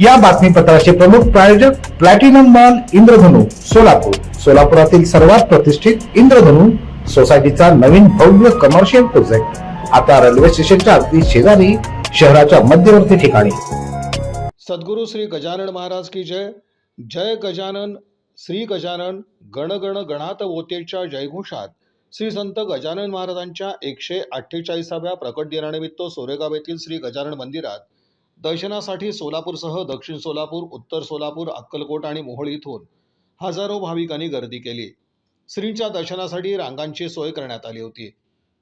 या बातमीपत्राचे प्रमुख प्रायोजक प्लॅटिनम मॉल इंद्रधनु सोलापूर. सोलापुरातील सर्वात प्रतिष्ठित इंद्रधनु सोसायटीचा नवीन भव्य कमर्शियल प्रोजेक्ट आता रेल्वे स्टेशनच्या अगदी शेजारी शहराच्या मध्यवर्ती ठिकाणी. सद्गुरू श्री गजानन महाराज की जय. जय गजानन श्री गजानन गण गण गणात वोतेच्या जयघोषात. श्री संत गजानन महाराजांच्या एकशे अठ्ठेचाळीसाव्या प्रकट दिनानिमित्त सोरेगाव येथील श्री गजानन मंदिरात दर्शनासाठी सोलापूरसह दक्षिण सोलापूर उत्तर सोलापूर अक्कलकोट आणि मोहोळ इथून हजारो भाविकांनी गर्दी केली. श्रींच्या दर्शनासाठी रांगांची सोय करण्यात आली होती.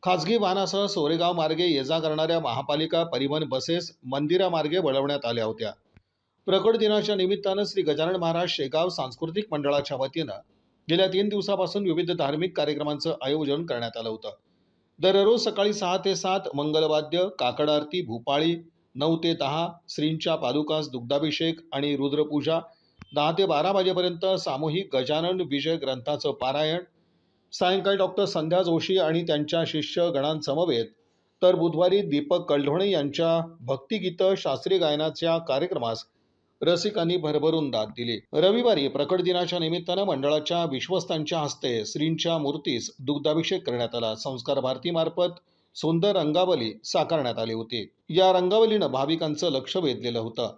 खाजगी वाहनासह सोरेगाव मार्गे ये जा करणाऱ्या महापालिका परिवहन बसेस मंदिरामार्गे वळवण्यात आल्या होत्या. प्रकट दिनाच्या निमित्तानं श्री गजानन महाराज शेगाव सांस्कृतिक मंडळाच्या वतीनं गेल्या तीन दिवसापासून विविध धार्मिक कार्यक्रमांचं आयोजन करण्यात आलं होतं. दररोज सकाळी सहा ते सात मंगलवाद्य काकड आरती भूपाळी नऊ ते दहा श्रींच्या पादुकास दुग्धाभिषेक आणि रुद्रपूजा दहा ते बारा वाजेपर्यंत सामूहिक गजानन विजय ग्रंथाचं पारायण सायंकाळी डॉक्टर संध्या जोशी आणि त्यांच्या शिष्य गणांसमवेत तर बुधवारी दीपक कलढोणे यांच्या भक्तिगीतं शास्त्रीय गायनाच्या कार्यक्रमास रसिकांनी भरभरून दाद दिली. रविवारी प्रकट दिनाच्या निमित्तानं मंडळाच्या विश्वस्तांच्या हस्ते श्रींच्या मूर्तीस दुग्धाभिषेक करण्यात आला. संस्कार भारतीमार्फत सुंदर रंगावली साकारण्यात आली होती. या रंगावलीनं भाविकांचं लक्ष वेधलेलं होतं.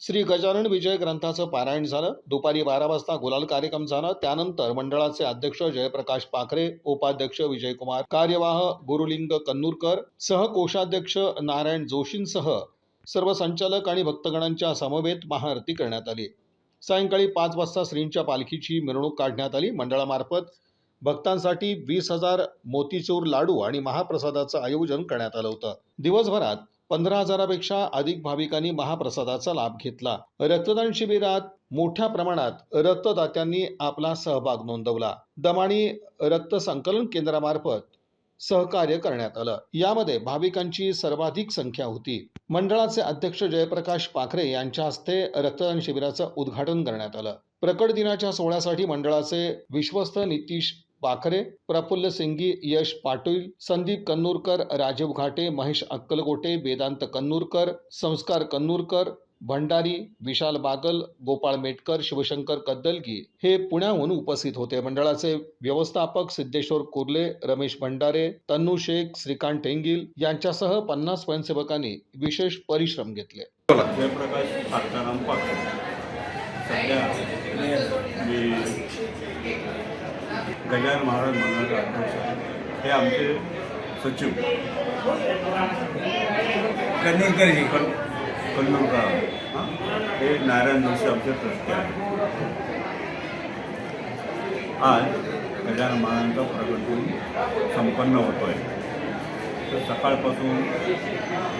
श्री गजानन विजय ग्रंथाचं पारायण झालं. दुपारी बारा वाजता गुलाल कार्यक्रम झाला. त्यानंतर मंडळाचे अध्यक्ष जयप्रकाश पाखरे उपाध्यक्ष विजयकुमार कार्यवाह गुरुलिंग कन्नूरकर सहकोषाध्यक्ष नारायण जोशींसह सर्व संचालक आणि भक्तगणांच्या समवेत महाआरती करण्यात आली. सायंकाळी पाच वाजता श्रींच्या पालखीची मिरवणूक काढण्यात आली. मंडळामार्फत भक्तांसाठी वीस हजार मोतीचूर लाडू आणि महाप्रसादाचं आयोजन करण्यात आलं होतं. दिवसभरात पंधरा हजारापेक्षा अधिक भाविकांनी महाप्रसादाचा लाभ घेतला. रक्तदान शिबिरात मोठ्या प्रमाणात रक्तदात्यांनी आपला सहभाग नोंदवला. दमाणी रक्त संकलन केंद्रामार्फत सहकार्य करण्यात आलं. यामध्ये भाविकांची सर्वाधिक संख्या होती. मंडळाचे अध्यक्ष जयप्रकाश पाखरे यांच्या हस्ते रक्तदान शिबिराचं उद्घाटन करण्यात आलं. प्रकट दिनाच्या सोहळ्यासाठी मंडळाचे विश्वस्त नितीश पाखरे प्रफुल्ल सिंगी यश पाटील संदीप कन्नूरकर राजीव घाटे महेश अक्कलकोटे वेदांत कन्नूरकर संस्कार कन्नूरकर भंडारी विशाल बागल गोपाळ मेटकर शिवशंकर कद्दलगी हे पुण्याहून उपस्थित होते. मंडळाचे व्यवस्थापक सिद्धेश्वर कुर्ले रमेश भंडारे तन्नू शेख श्रीकांत टेंगिल यांच्यासह पन्नास स्वयंसेवकांनी विशेष परिश्रम घेतले. जयप्रकाश गजानन महाराज मंडळाचा अध्यक्ष हे आमचे सचिव. कन्नूरकरजी कन कन्नूरकर हां? हे नारायण जोशी आमचे ट्रस्टी आहे आज गजानन महाराजांचा प्रकट संपन्न होतो आहे तर सकाळपासून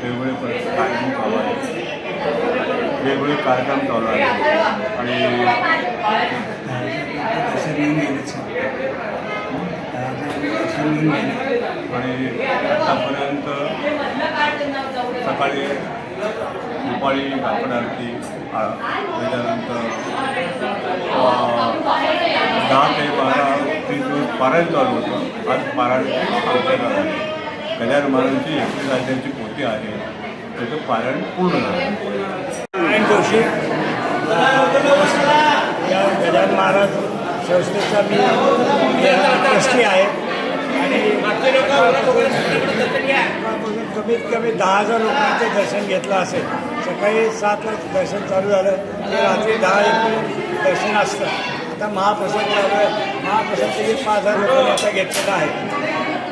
वेगवेगळे कार्यक्रम चालू आहेत. वेगवेगळे कार्यक्रम चालू आहेत. आणि दर्शन आणि आतापर्यंत सकाळी दुपारी काकड आरती त्याच्यानंतर दहा ते बारा तीन दिवस पारायण चालू होतं. आज पारायण आमच्या गावात कल्याण महाराजांची एकवीस राज्यांची पोती आहे. त्याचं पारायण पूर्ण झालं. जोशी. या गजानन महाराज संस्थेचा मी ट्रस्टी आहे. कमीत कमी दहा हजार लोकांचं दर्शन घेतलं असेल. सकाळी सातला दर्शन चालू झालं. ते रात्री दहा एक दर्शन असतं. आता महाप्रसाद चालू आहे. महाप्रसाद तरी पाच हजार लोकांनी आता घेतलेला आहे.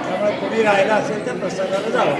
त्यामुळे कोणी राहिला असेल तर प्रसादाला जावं.